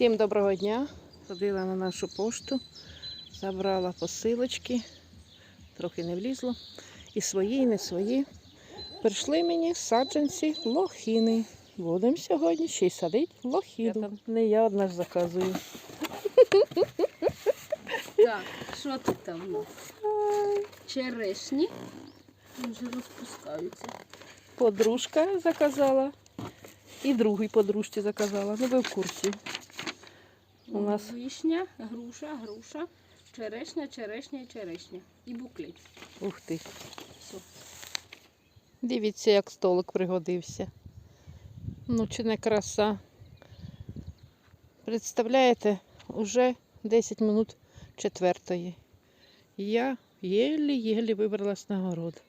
Всім доброго дня. Ходила на нашу пошту, забрала посилочки, трохи не влізло. І свої, і не свої. Прийшли мені саджанці лохіни. Будемо сьогодні ще й садити лохіну. Не я одна ж заказую. Так, що тут там у нас? Черешні. Вже розпускаються. Подружка заказала. І другій подружці заказала. Ну ви в курсі. У нас Вишня, груша, груша, черешня, черешня черешня. І буклет. ух ти. Все. Дивіться, як столик пригодився. Ну, чи не краса. Представляєте, уже 10 минут четвертої. Я єлі-єлі вибралась на город.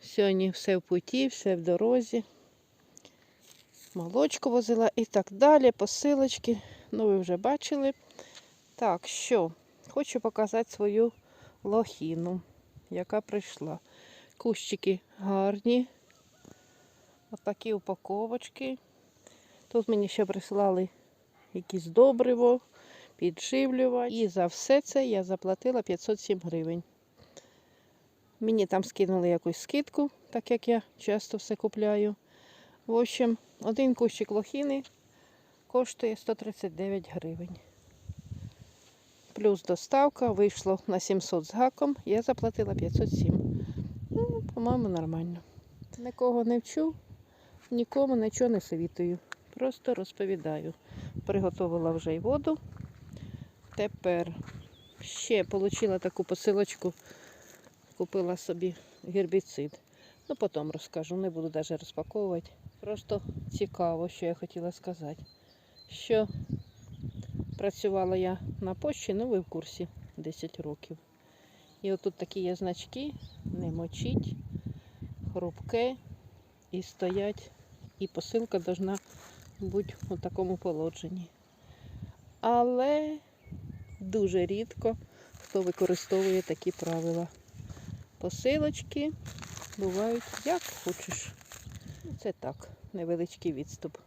Сьогодні все в путі, все в дорозі. Молочко возила і так далі, посилочки. Ну, ви вже бачили. Так, що? Хочу показати свою лохіну, яка прийшла. Кущики гарні. Отакі упаковочки. Тут мені ще прислали якісь добриво, підживлювач. І за все це я заплатила 507 гривень. Мені там скинули якусь скидку, так як я часто все купляю. В общем, один кущик лохіни коштує 139 гривень. Плюс доставка вийшло на 700 з гаком, я заплатила 507. Ну, по-моєму, нормально. Нікого не вчу, нікому нічого не совітую. Просто розповідаю. Приготувала вже й воду. Тепер ще отримала таку посилочку, купила собі гербіцид. Ну, потім розкажу, не буду навіть розпаковувати. Просто цікаво, що я хотіла сказати. Що працювала я на пошті, ну ви в курсі 10 років. І отут такі є значки, не мочіть, хрупке і стоять. І посилка повинна бути у такому положенні. Але дуже рідко хто використовує такі правила. Посилочки бувають як хочеш. Це так, невеличкий відступ.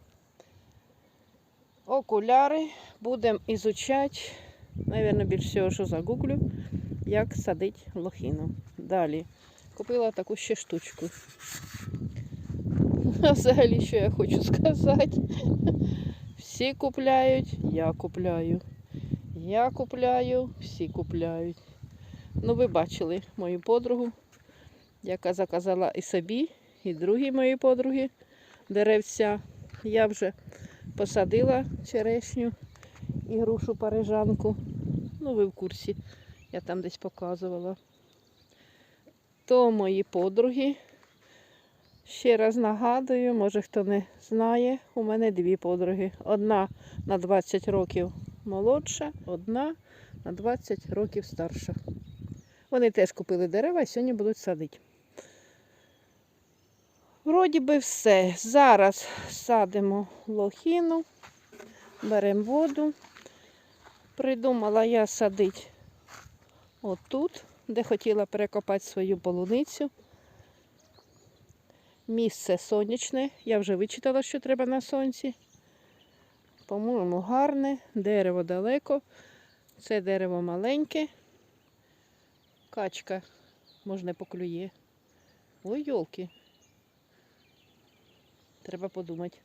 Окуляри будемо ізучати, мабуть, більш всього, що загуглю, як садити лохіну. Далі купила таку ще штучку. Взагалі, що я хочу сказати? Всі купляють, я купляю. Я купляю, всі купляють. Ну, ви бачили мою подругу, яка заказала і собі, і другій моїй подруги деревця. Я вже посадила черешню і грушу парижанку. Ну, ви в курсі, я там десь показувала. То мої подруги. Ще раз нагадую, може хто не знає, у мене дві подруги. Одна на 20 років молодша, одна на 20 років старша. Вони теж купили дерева і сьогодні будуть садити. Вроді би все. Зараз садимо лохіну, беремо воду. Придумала я садити отут, де хотіла перекопати свою полуницю. Місце сонячне. Я вже вичитала, що треба на сонці. По-моєму, гарне. Дерево далеко. Це дерево маленьке. Качка, може, не поклює. Ой, йолки. Треба подумати.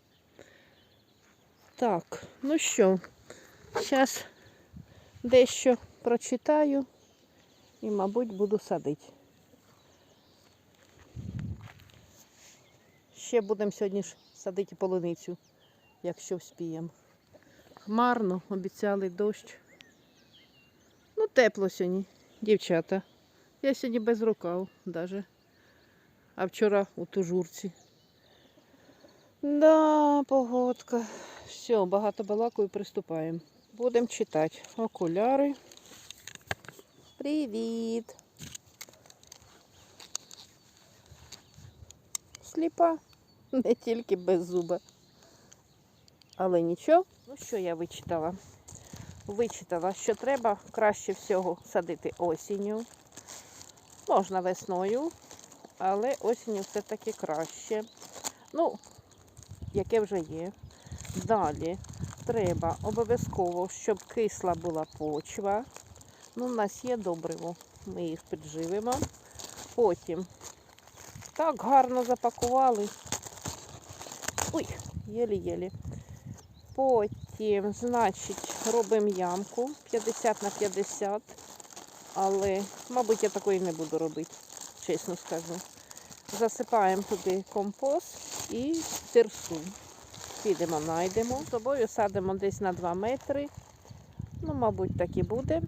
Так, ну що, зараз дещо прочитаю і, мабуть, буду садити. Ще будемо сьогодні ж садити полуницю, якщо вспіємо. Хмарно, обіцяли дощ. Ну, тепло сьогодні, дівчата. Я сьогодні без рукав даже. А вчора у тужурці. Да, погодка. Все, багато балакаю, приступаємо. Будемо читати. Окуляри. Привіт. Сліпа. Не тільки без зуба. Але нічого. Ну що я вичитала? Вичитала, що треба краще всього садити осінню. Можна весною, але осінню все-таки краще. Ну, яке вже є. Далі треба обов'язково, щоб кисла була почва. Ну, у нас є добриво, ми їх підживимо. Потім так гарно запакували. Ой, єлі-єлі. Потім, значить, робимо ямку 50 на 50. Але, мабуть, я такої не буду робити, чесно скажу. Засипаємо туди компост і тирсу. Підемо, знайдемо. Собою садимо десь на 2 метри. Ну, мабуть, так і буде.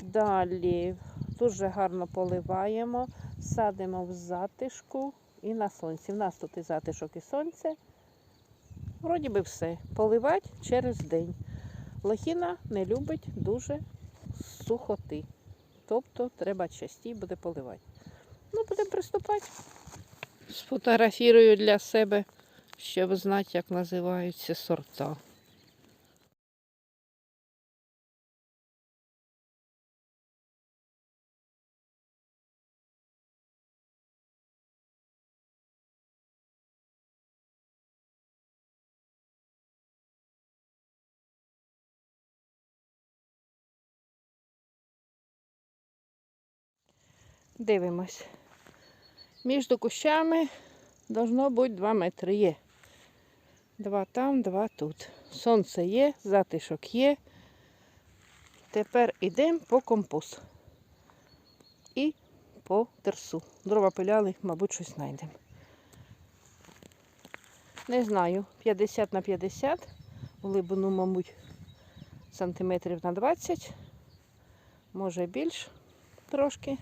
Далі дуже гарно поливаємо, садимо в затишку і на сонці. У нас тут і затишок, і сонце. Вроді би все. Поливати через день. Лохіна не любить дуже сухоти. Тобто треба частій буде поливати. Ну, будемо приступати. Сфотографірую для себе, щоб знати, як називаються сорта. Дивимось. Між кущами должно бути 2 метри. Є. Два там, два тут. Сонце є, затишок є. Тепер йдемо по компост. І по терсу. Дрова пиляли, мабуть, щось знайдемо. Не знаю, 50 на 50. Глибину, мабуть, сантиметрів на 20. Може більш трошки.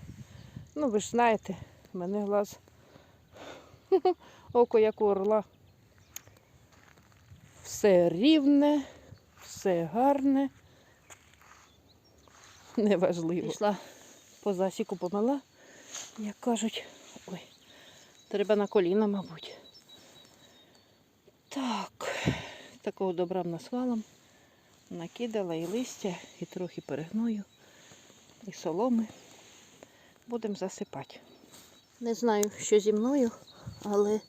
Ну, ви ж знаєте, в мене глаз. Око як у орла. Все рівне, все гарне. Неважливо. Пішла по засіку помила, як кажуть. Ой, треба на коліна, мабуть. Так, такого добра в нас валом. Накидала і листя, і трохи перегною, і соломи будемо засипати. Не знаю, що зі мною, але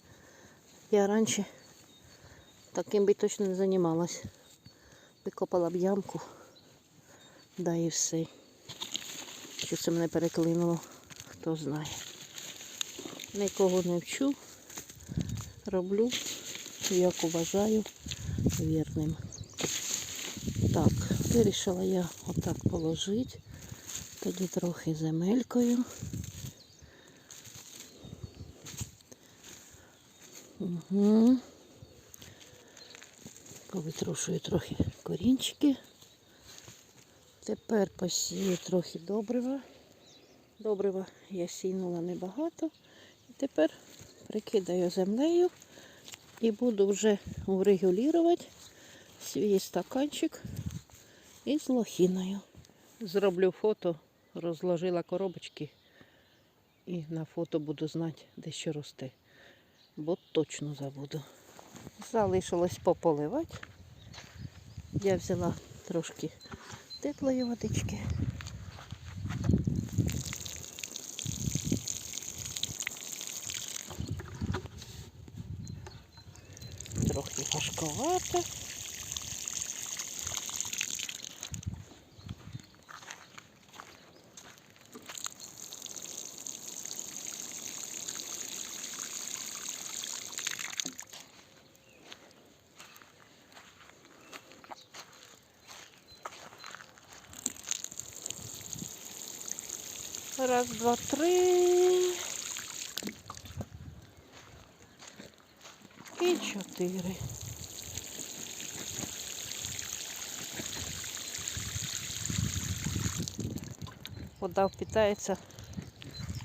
я раніше таким би точно не займалась. Викопала б ямку, да і все. Що це мене переклинуло, хто знає. Нікого не вчу, роблю, як вважаю, вірним. Так, вирішила я отак положити. Тоді трохи земелькою. Угу. Повитрушую трохи корінчики. Тепер посію трохи добрива. Добрива я сінула небагато. І тепер прикидаю землею і буду вже урегулювати свій стаканчик із лохіною. Зроблю фото, розложила коробочки і на фото буду знати, де що росте. Бо точно забуду. Залишилось пополивати. Я взяла трошки теплої водички. Трохи важковато. Раз, два, три. І чотири. Вода впитається,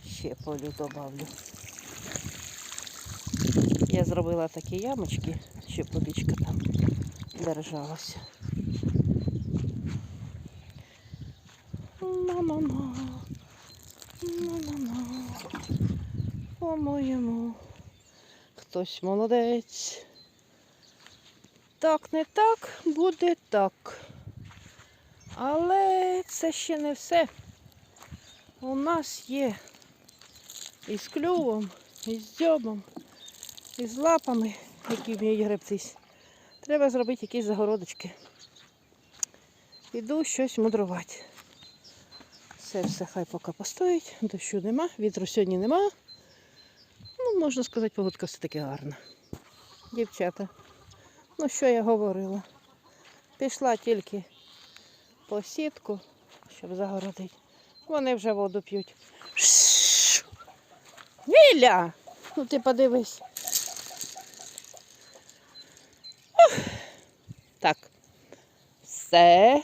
ще полю добавлю. Я зробила такі ямочки, щоб водичка там держалася. Ма-ма-ма. По-моєму. Хтось молодець. Так, не так, буде так. Але це ще не все. У нас є і з клювом, і з дзьобом, і з лапами, які вміють гребтись. Треба зробити якісь загородочки. Іду щось мудрувати. Це все хай поки постоїть, дощу нема, вітру сьогодні нема. Можна сказати, погодка все-таки гарна. Дівчата, ну що я говорила? Пішла тільки по сітку, щоб загородити. Вони вже воду п'ють. Віля! Ну ти подивись. Ох. Так. Все.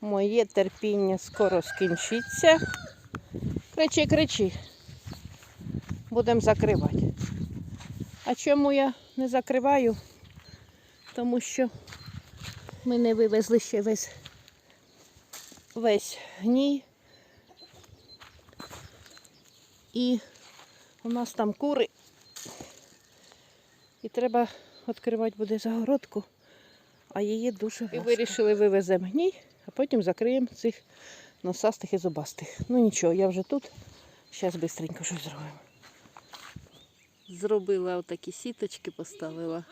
Моє терпіння скоро скінчиться. Кричи, кричи. Будемо закривати. А чому я не закриваю? Тому що ми не вивезли ще весь, весь гній. І у нас там кури. І треба відкривати буде загородку, а її дуже важко. І вирішили вивеземо гній, а потім закриємо цих носастих і зубастих. Ну нічого, я вже тут. Зараз швидко щось зробимо. Зробила отакі сіточки, поставила.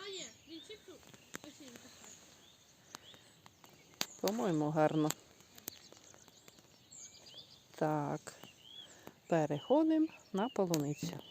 По-моєму, гарно. Так, переходимо на полуницю.